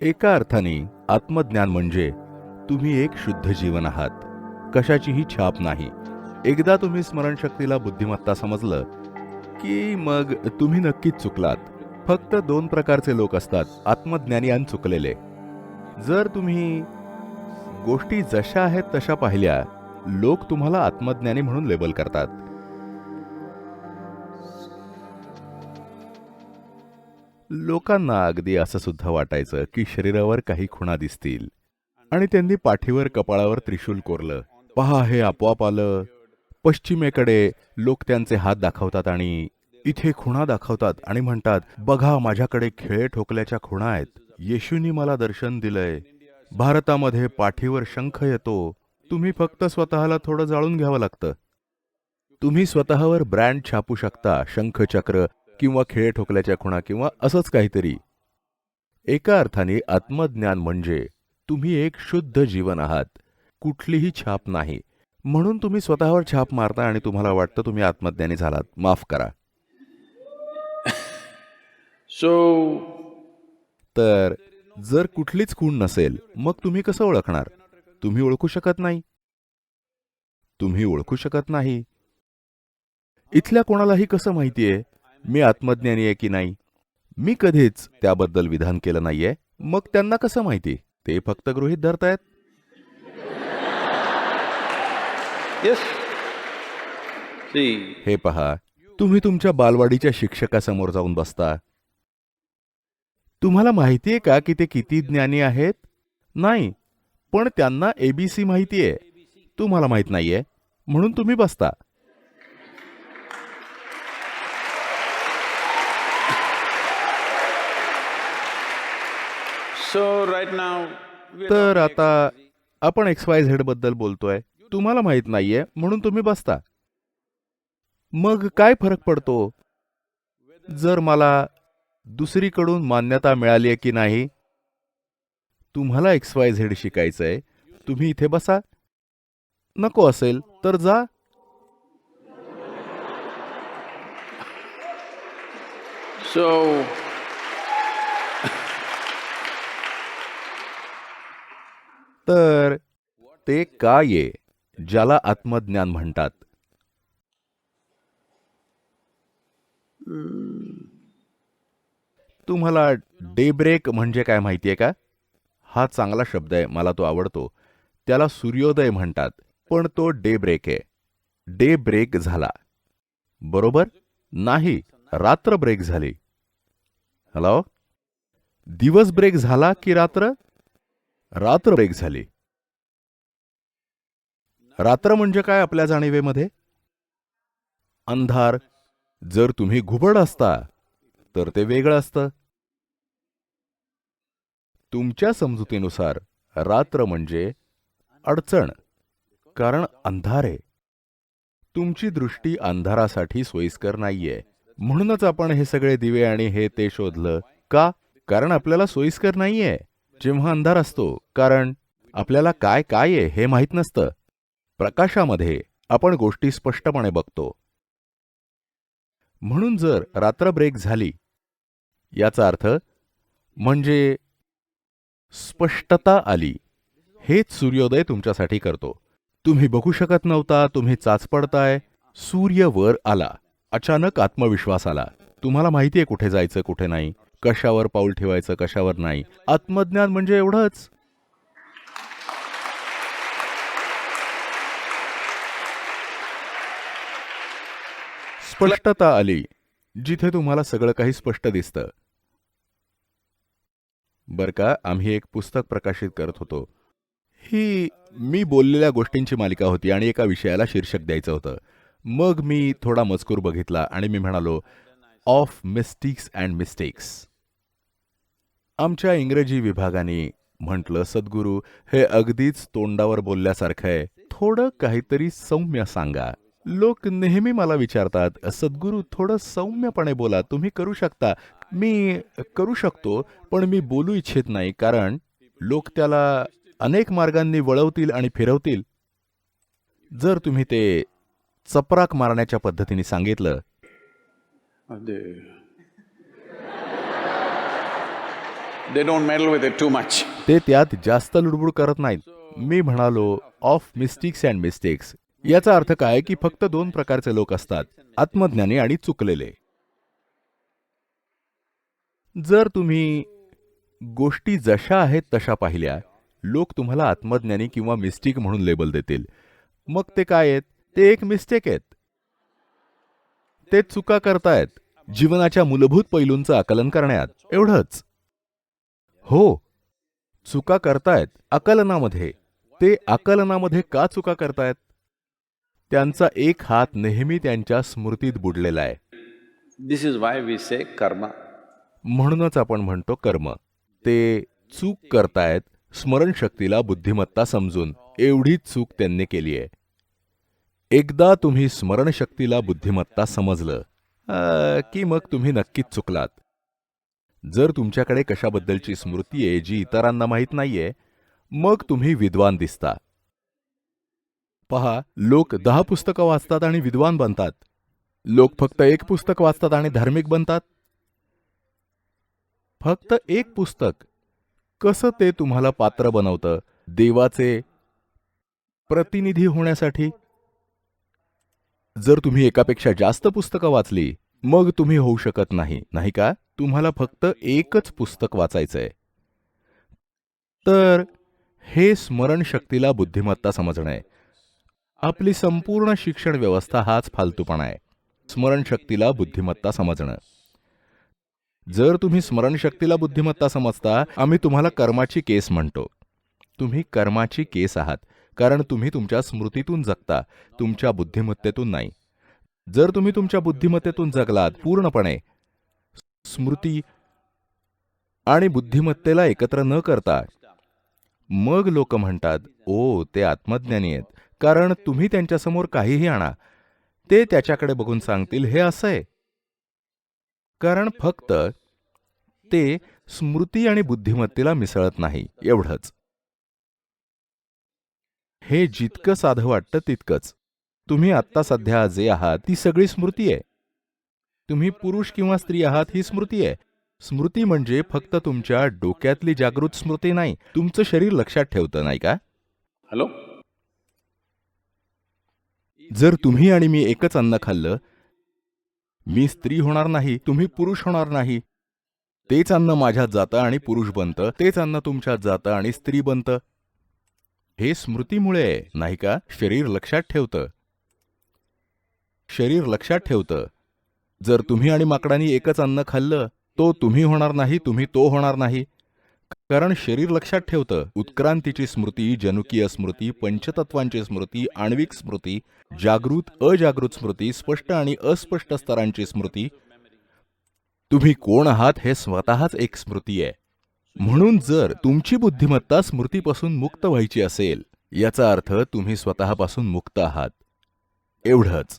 एका अर्थाने आत्मज्ञान म्हणजे तुम्ही एक शुद्ध जीवन आहात. कशाचीही छाप नाही. एकदा तुम्ही स्मरणशक्तीला बुद्धिमत्ता समजलं की मग तुम्ही नक्कीच चुकलात. फक्त दोन प्रकारचे लोक असतात आत्मज्ञानी आणि चुकलेले. जर तुम्ही गोष्टी जशा आहेत तशा पाहिल्या लोक तुम्हाला आत्मज्ञानी म्हणून लेबल करतात. लोकांना अगदी असं सुद्धा वाटायचं की शरीरावर काही खुणा दिसतील. आणि त्यांनी पाठीवर कपाळावर त्रिशूल कोरलं. पहा हे आपोआप आलं. पश्चिमेकडे लोक त्यांचे हात दाखवतात आणि इथे खुणा दाखवतात आणि म्हणतात बघा माझ्याकडे खेळे ठोकल्याच्या खुणा आहेत. येशूनी मला दर्शन दिलंय. भारतामध्ये पाठीवर शंख येतो. तुम्ही फक्त स्वतःला थोडं जाळून घ्यावं लागतं. तुम्ही स्वतःवर ब्रँड छापू शकता शंखचक्र. किंवा खेळे ठोकल्याच्या खुणा किंवा असंच काहीतरी. एका अर्थाने आत्मज्ञान म्हणजे तुम्ही एक शुद्ध जीवन आहात. कुठलीही छाप नाही. म्हणून तुम्ही स्वतःवर छाप मारता आणि तुम्हाला वाटतं तुम्ही आत्मज्ञानी झालात. माफ करा. So, तर जर कुठलीच खूण नसेल मग तुम्ही कसं ओळखणार? तुम्ही ओळखू शकत नाही. तुम्ही ओळखू शकत नाही. इथल्या कोणालाही कसं माहितीये? मी आत्मज्ञानी आहे की नाही? मी कधीच त्याबद्दल विधान केलं नाहीये. मग त्यांना कसं माहिती? ते फक्त गृहीत धरतायत? Yes. हे पहा तुम्ही तुमच्या बालवाडीच्या शिक्षकासमोर जाऊन बसता. तुम्हाला माहितीये का की ते किती ज्ञानी आहेत? नाही पण त्यांना एबीसी माहितीये तुम्हाला माहीत नाहीये म्हणून तुम्ही बसता. तर आता आपण एक्स वाय झेडबद्दल बोलतोय. तुम्हाला माहीत नाहीये म्हणून तुम्ही बसता. मग काय फरक पडतो? जर मला दुसरीकडून मान्यता मिळाली आहे की नाही? तुम्हाला एक्स वाय झेड शिकायचंय. तुम्ही इथे बसा. नको असेल तर जा. So, तर ते काय आहे ज्याला आत्मज्ञान म्हणतात? तुम्हाला डेब्रेक म्हणजे काय माहितीये का? हा चांगला शब्द आहे मला तो आवडतो. त्याला सूर्योदय म्हणतात पण तो डे ब्रेक आहे. डे ब्रेक झाला. बरोबर? नाही रात्र ब्रेक झाली. हॅलो दिवस ब्रेक झाला की रात्र? रात्र ब्रेक झाली. रात्र म्हणजे काय आपल्या जाणीवेमध्ये? अंधार. जर तुम्ही घुबड असता तर ते वेगळं असतं. तुमच्या समजुतीनुसार रात्र म्हणजे अडचण कारण अंधार. आहे तुमची दृष्टी अंधारासाठी सोयीस्कर नाहीये. म्हणूनच आपण हे सगळे दिवे आणि हे ते शोधलं. का? कारण आपल्याला सोयीस्कर नाहीये. जेव्हा अंधार असतो कारण आपल्याला काय काय आहे हे माहीत नसतं. प्रकाशामध्ये आपण गोष्टी स्पष्टपणे बघतो. म्हणून जर रात्र ब्रेक झाली याचा अर्थ म्हणजे स्पष्टता आली हेच सूर्योदय तुमच्यासाठी करतो. तुम्ही बघू शकत नव्हता तुम्ही चाच पडताय सूर्य वर आला अचानक आत्मविश्वास आला. तुम्हाला माहितीये कुठे जायचं कुठे नाही. कशावर पाऊल ठेवायचं कशावर नाही. आत्मज्ञान म्हणजे एवढंच. स्पष्टता आली जिथे तुम्हाला सगळं काही स्पष्ट दिसतं. बर का आम्ही एक पुस्तक प्रकाशित करत होतो. ही मी बोललेल्या गोष्टींची मालिका होती आणि एका विषयाला शीर्षक द्यायचं होतं. मग मी थोडा मजकूर बघितला आणि मी म्हणालो ऑफ मिस्टिक्स अँड मिस्टेक्स आमच्या इंग्रजी विभागाने म्हटलं सद्गुरू हे अगदीच तोंडावर बोलल्यासारखं आहे. थोडं काहीतरी सौम्य सांगा. लोक नेहमी मला विचारतात सद्गुरू थोडं सौम्यपणे बोला. तुम्ही करू शकता. मी करू शकतो पण मी बोलू इच्छित नाही कारण लोक त्याला अनेक मार्गांनी वळवतील आणि फिरवतील. जर तुम्ही ते चपराक मारण्याच्या पद्धतीने सांगितलं Ah, the they don't meddle with it too much. ते त्यात जास्त लुडबुड करत नाहीत. मी म्हणालो ऑफ मिस्टेक्स अँड मिस्टेक्स याचा अर्थ काय की फक्त दोन प्रकारचे लोक असतात आत्मज्ञानी आणि चुकलेले. जर तुम्ही गोष्टी जशा आहेत तशा पाहिल्या लोक तुम्हाला आत्मज्ञानी किंवा मिस्टेक म्हणून लेबल देतील. मग ते काय आहेत? ते एक मिस्टेक आहेत. ते चुका करतायत. जीवनाच्या मूलभूत पैलूंचं आकलन करण्यात. एवढंच. हो. चुका करतायत आकलनामध्ये. ते आकलनामध्ये का चुका करतायत? त्यांचा एक हात नेहमी त्यांच्या स्मृतीत बुडलेला आहे. This is why we say karma. म्हणूनच आपण म्हणतो कर्म. ते चूक करतायत स्मरणशक्तीला बुद्धिमत्ता समजून. एवढीच चूक त्यांनी केली आहे. एकदा तुम्ही स्मरणशक्तीला बुद्धिमत्ता समजलं की मग तुम्ही नक्कीच चुकलात. जर तुमच्याकडे कशाबद्दलची स्मृती आहे जी इतरांना माहीत नाहीये मग तुम्ही विद्वान दिसता. पहा लोक दहा पुस्तकं वाचतात आणि विद्वान बनतात. लोक फक्त एक पुस्तक वाचतात आणि धार्मिक बनतात. फक्त एक पुस्तक. कसं ते तुम्हाला पात्र बनवतं? देवाचे प्रतिनिधी होण्यासाठी जर तुम्ही एकापेक्षा जास्त पुस्तकं वाचली मग तुम्ही होऊ शकत नाही. नाही का? तुम्हाला फक्त एकच पुस्तक वाचायचंय. तर हे स्मरणशक्तीला बुद्धिमत्ता समजणं आहे. आपली संपूर्ण शिक्षण व्यवस्था हाच फालतूपणा आहे. स्मरणशक्तीला बुद्धिमत्ता समजणं. जर तुम्ही स्मरणशक्तीला बुद्धिमत्ता समजता आम्ही तुम्हाला कर्माची केस म्हणतो. तुम्ही कर्माची केस आहात. कारण तुम्ही तुमच्या स्मृतीतून जगता तुमच्या बुद्धिमत्तेतून नाही. जर तुम्ही तुमच्या बुद्धिमत्तेतून जगलात पूर्णपणे स्मृती आणि बुद्धिमत्तेला एकत्र न करता मग लोक म्हणतात ओ ते आत्मज्ञानी आहेत. कारण तुम्ही त्यांच्यासमोर काहीही आणा. ते त्याच्याकडे बघून सांगतील हे असं आहे. कारण फक्त ते स्मृती आणि बुद्धिमत्तेला मिसळत नाही एवढंच. हे जितकं साधं वाटतं तितकंच. तुम्ही आत्ता सध्या जे आहात ती सगळी स्मृती आहे. तुम्ही पुरुष किंवा स्त्री आहात ही स्मृती आहे. स्मृती म्हणजे फक्त तुमच्या डोक्यातली जागृत स्मृती नाही तुमचं शरीर लक्षात ठेवतं नाही का? Hello? जर तुम्ही आणि मी एकच अन्न खाल्लं मी स्त्री होणार नाही तुम्ही पुरुष होणार नाही. तेच अन्न माझ्यात जातं आणि पुरुष बनतं तेच अन्न तुमच्यात जातं आणि स्त्री बनतं. हे स्मृतीमुळे आहे, नाही का शरीर लक्षात ठेवतं. शरीर लक्षात ठेवतं. जर तुम्ही आणि माकडांनी एकच अन्न खाल्लं तो तुम्ही होणार नाही तुम्ही तो होणार नाही. कारण शरीर लक्षात ठेवतं. उत्क्रांतीची स्मृती जनुकीय स्मृती पंचतत्वांची स्मृती आण्विक स्मृती जागृत अजागृत स्मृती स्पष्ट आणि अस्पष्ट स्तरांची स्मृती. तुम्ही कोण आहात हे स्वतःच एक स्मृती आहे. म्हणून जर तुमची बुद्धिमत्ता स्मृतीपासून मुक्त व्हायची असेल याचा अर्थ तुम्ही स्वतःपासून मुक्त आहात. एवढंच.